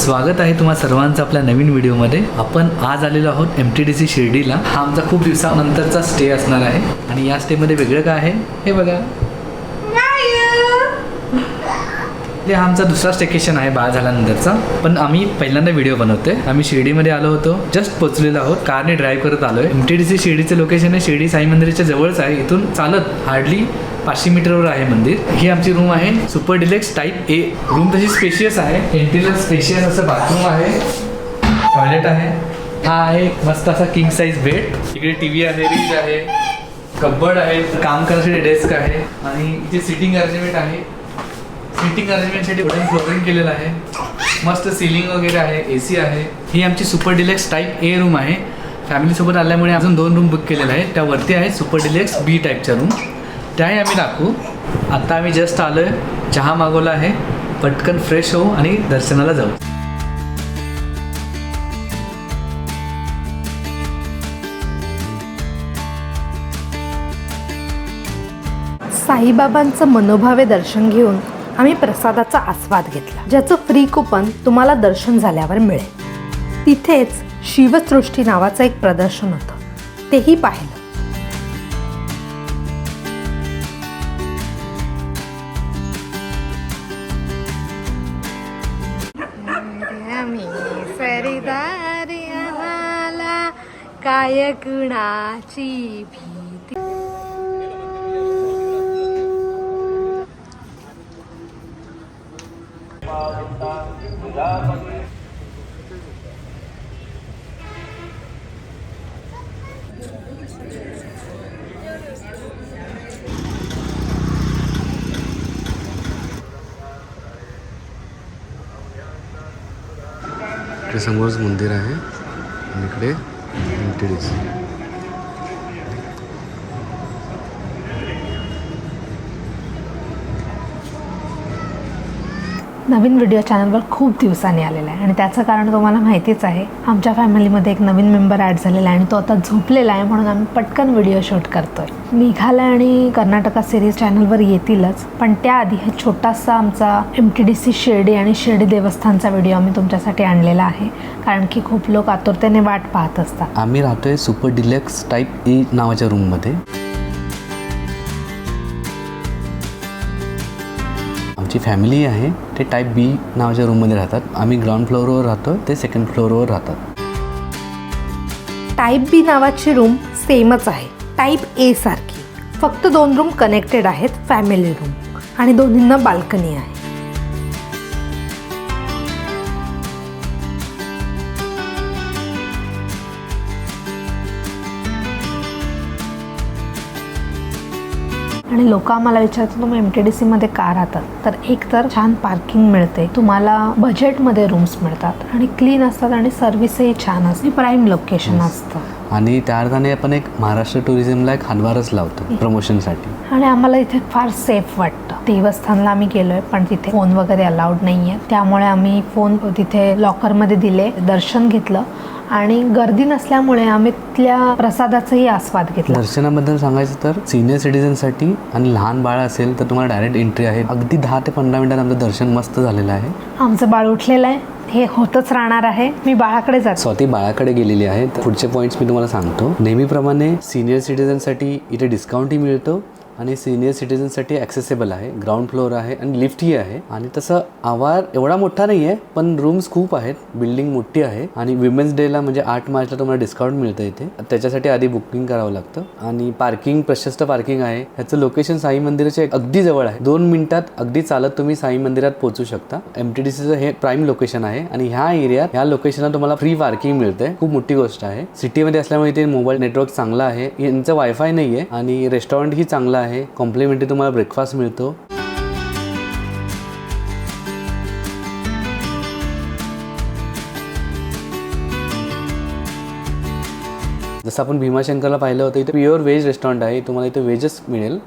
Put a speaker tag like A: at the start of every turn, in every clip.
A: स्वागत आहे तुम्हा सर्वांचं आपल्या नवीन व्हिडिओमध्ये. आपण आज आलेलो आहोत एम टी डी सी शिर्डीला. हा आमचा खूप दिवसानंतरचा स्टे असणार आहे. आणि या स्टेमध्ये वेगळं काय आहे हे बघा. हे हा आमचा दुसरा स्टेकेशन आहे बाळ झाल्यानंतरचा पण आम्ही पहिल्यांदा व्हिडिओ बनवतोय. आम्ही शिर्डीमध्ये आलो होतो. जस्ट पोचलेलो आहोत. कारने ड्राईव्ह करत आलोय. एमटीडीसी टी शिर्डीचे लोकेशन आहे. शिर्डी साई मंदिराच्या जवळच आहे. इथून चालत हार्डली पाचशे मीटरवर आहे मंदिर. ही आमची रूम आहे. Super deluxe type A room तशी स्पेशियस आहे. इंटिरियर स्पेशियस असं बाथरूम आहे. टॉयलेट आहे. हा आहे मस्त असा किंग साईज बेड इकडे टी व्ही आहे रीज आहे. कब्बड आहे. काम करण्यासाठी डेस्क आहे. आणि इथे सिटिंग अरेंजमेंट आहे. सिटिंग अरेंजमेंटसाठी वुडन फ्लोरिंग केलेलं आहे. मस्त सिलिंग वगैरे आहे ए सी आहे. ही आमची super deluxe type A room आहे. फॅमिलीसोबत आल्यामुळे अजून दोन रूम बुक केलेल्या आहे त्यावरती आहे सुपर डिलेक्स बी टाईपच्या रूम त्याही आम्ही दाखवू. आत्ता आम्ही जस्ट आलो आहे चहा मागवला आहे. पटकन फ्रेश होऊ आणि दर्शनाला जाऊ.
B: साईबाबांचं मनोभावे दर्शन घेऊन आम्ही प्रसादाचा आस्वाद घेतला. ज्याचं फ्री कुपन तुम्हाला दर्शन झाल्यावर मिळेल. तिथेच शिवसृष्टी नावाचं एक प्रदर्शन होतं. तेही पाहिलं. काय कुणाची
C: भी समोरच मंदिर आहे आणि इकडे एम
B: नवीन व्हिडिओ चॅनलवर खूप दिवसांनी आलेला आहे. आणि त्याचं कारण तुम्हाला माहितीच आहे आमच्या फॅमिलीमध्ये एक नवीन मेंबर ॲड झालेला आहे आणि तो आता झोपलेला आहे म्हणून आम्ही पटकन व्हिडिओ शूट करतोय. मेघालय आणि कर्नाटका सिरीज चॅनलवर येतीलच पण त्याआधी हा छोटासा आमचा M T D C Shirdi आणि शिर्डी देवस्थानचा व्हिडिओ आम्ही तुमच्यासाठी आणलेला आहे. कारण की खूप लोक आतुरतेने वाट पाहत असतात.
C: आम्ही राहतोय सुपर डिलेक्स टाईप ए नावाच्या रूममध्ये आमची फॅमिली आहे ते टाईप बी नावाच्या रूममध्ये राहतात. आम्ही ग्राउंड फ्लोअरवर राहतो ते सेकंड फ्लोअरवर राहतात.
B: टाईप बी नावाची रूम सेमच आहे. टाईप ए सारखी. फक्त दोन रूम कनेक्टेड आहेत फॅमिली रूम आणि दोन्हींना बाल्कनी आहे. आणि लोक आम्हाला विचारतात तुम्ही एम टी डी सीमध्ये का राहतात तर एक तर छान पार्किंग मिळते तुम्हाला बजेटमध्ये रूम्स मिळतात आणि क्लीन असतात आणि सर्व्हिसही छान असते प्राईम लोकेशन असतं.
C: आणि त्या अर्थाने आपण एक महाराष्ट्र टुरिझमला एक हातभारच लावतो प्रमोशनसाठी
B: आणि आम्हाला इथे फार सेफ वाटतं. देवस्थानला आम्ही गेलोय पण तिथे फोन वगैरे अलाउड नाही आहे त्यामुळे आम्ही फोन तिथे लॉकरमध्ये दिले दर्शन घेतलं आणि गर्दी नसल्यामुळे आम्ही तिथल्या प्रसादाचाही आस्वाद घेतला.
C: दर्शनाबद्दल सांगायचं तर सिनियर सिटीजनसाठी आणि लहान बाळ असेल तर तुम्हाला डायरेक्ट एंट्री आहे. अगदी दहा ते पंधरा मिनिटात आमचं दर्शन मस्त झालेलं आहे.
B: आमचं बाळ उठलेलं आहे. हे होतच राहणार आहे. मी बाळाकडे जातो.
C: स्वतः बाळाकडे गेलेली आहे. पुढचे पॉईंट्स मी तुम्हाला सांगतो. नेहमीप्रमाणे सिनियर सिटीजनसाठी इथे डिस्काउंटही मिळतो. आणि सिनियर सिटीजनसाठी ॲक्सेसेबल आहे ग्राउंड फ्लोअर आहे आणि लिफ्टही आहे. आणि तसं आवार एवढा मोठा नाही आहे पण रूम्स खूप आहेत. बिल्डिंग मोठी आहे. आणि विमेन्स डेला म्हणजे आठ मार्चला तुम्हाला डिस्काउंट मिळतं इथे. त्याच्यासाठी आधी बुकिंग करावं लागतं. आणि पार्किंग प्रशस्त पार्किंग आहे. ह्याचं लोकेशन साई मंदिराच्या अगदी जवळ आहे. दोन मिनिटात अगदी चालत तुम्ही साई मंदिरात पोहोचू शकता. एम टी डी सीचं हे प्राईम लोकेशन आहे. आणि ह्या एरियात ह्या लोकेशनला तुम्हाला फ्री पार्किंग मिळते. खूप मोठी गोष्ट आहे. सिटीमध्ये असल्यामुळे इथे मोबाईल नेटवर्क चांगला आहे. यांचं वायफाय नाही आहे आणि रेस्टॉरंटही चांगलं आहे. कॉम्प्लिमेंटरी तुम्हाला ब्रेकफास्ट मिळतो. जसं आपण भीमाशंकरला पाहिलं होतं इथे प्युअर व्हेज रेस्टॉरंट आहे. तुम्हाला इथे व्हेजच मिळेल.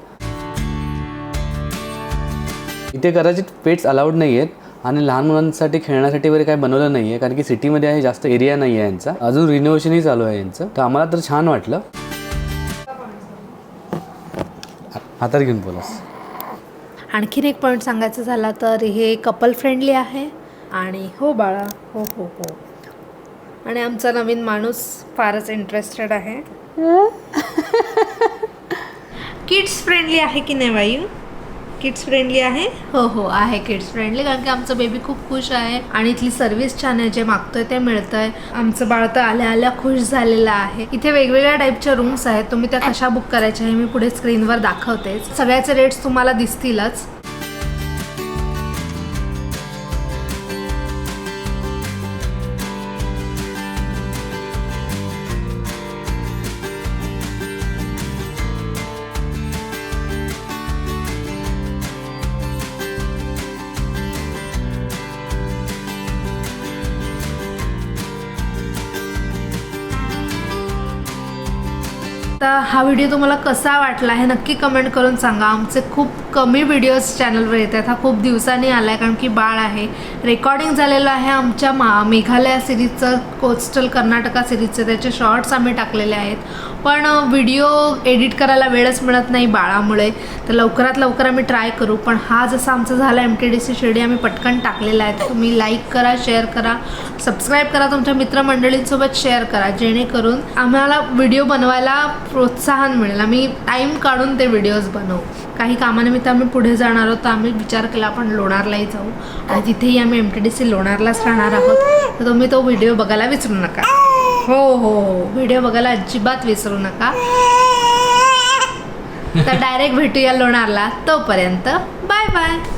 C: इथे कदाचित पेट्स अलाउड नाही आहेत आणि लहान मुलांसाठी खेळण्यासाठी वगैरे काय बनवलं नाही आहे कारण की सिटीमध्ये आहे जास्त एरिया नाही आहे यांचा. अजून रिनोव्हेशनही चालू आहे यांचं. तर आम्हाला तर छान वाटलं. हातात घेऊन बोलास
B: आणखीन एक पॉईंट सांगायचं झाला तर हे कपल फ्रेंडली आहे. आणि हो बाळा हो हो हो. आणि आमचा नवीन माणूस फारच इंटरेस्टेड आहे. किड्स फ्रेंडली आहे की नाही वायू किड्स फ्रेंडली आहे? हो हो आहे किड्स फ्रेंडली कारण की आमचं बेबी खूप खुश आहे आणि इथली सर्व्हिस छान आहे जे मागतोय ते मिळतंय. आमचं बाळ तर आल्या आल्या खुश झालेलं आहे. इथे वेगवेगळ्या टाईपच्या रूम्स आहेत तुम्ही त्या कशा बुक करायच्या हे मी पुढे स्क्रीनवर दाखवते सगळ्याचे रेट्स तुम्हाला दिसतीलच. तर हा व्हिडिओ तुम्हाला कसा वाटला हे नक्की कमेंट करून सांगा. आमचे खूप कमी व्हिडिओज चॅनलवर येत आहेत हा खूप दिवसांनी आला आहे कारण की बाळ आहे. रेकॉर्डिंग झालेलं आहे आमच्या मा मेघालया सिरीजचं कोस्टल कर्नाटका सिरीजचं. त्याचे शॉर्ट्स आम्ही टाकलेले आहेत. पण व्हिडिओ एडिट करायला वेळच मिळत नाही बाळामुळे. तर लवकरात लवकर आम्ही ट्राय करू. पण हा जसा आमचा झाला M T D C Shirdi आम्ही पटकन टाकलेला आहे. तुम्ही लाईक करा शेअर करा. सबस्क्राईब करा तुमच्या मित्रमंडळींसोबत शेअर करा. जेणेकरून आम्हाला व्हिडिओ बनवायला प्रोत्साहन मिळेल. आम्ही टाईम काढून ते व्हिडिओज बनवू. काही कामानिमित्त आम्ही पुढे जाणार आहोत तर आम्ही विचार केला आपण लोणारलाही जाऊ. आणि तिथेही आम्ही एम टी डी सी लोणारलाच राहणार आहोत. तर तुम्ही तो व्हिडिओ बघायला विसरू नका. हो हो हो. व्हिडिओ बघायला अजिबात विसरू नका. तर डायरेक्ट भेटूया लोणारला. तोपर्यंत बाय बाय.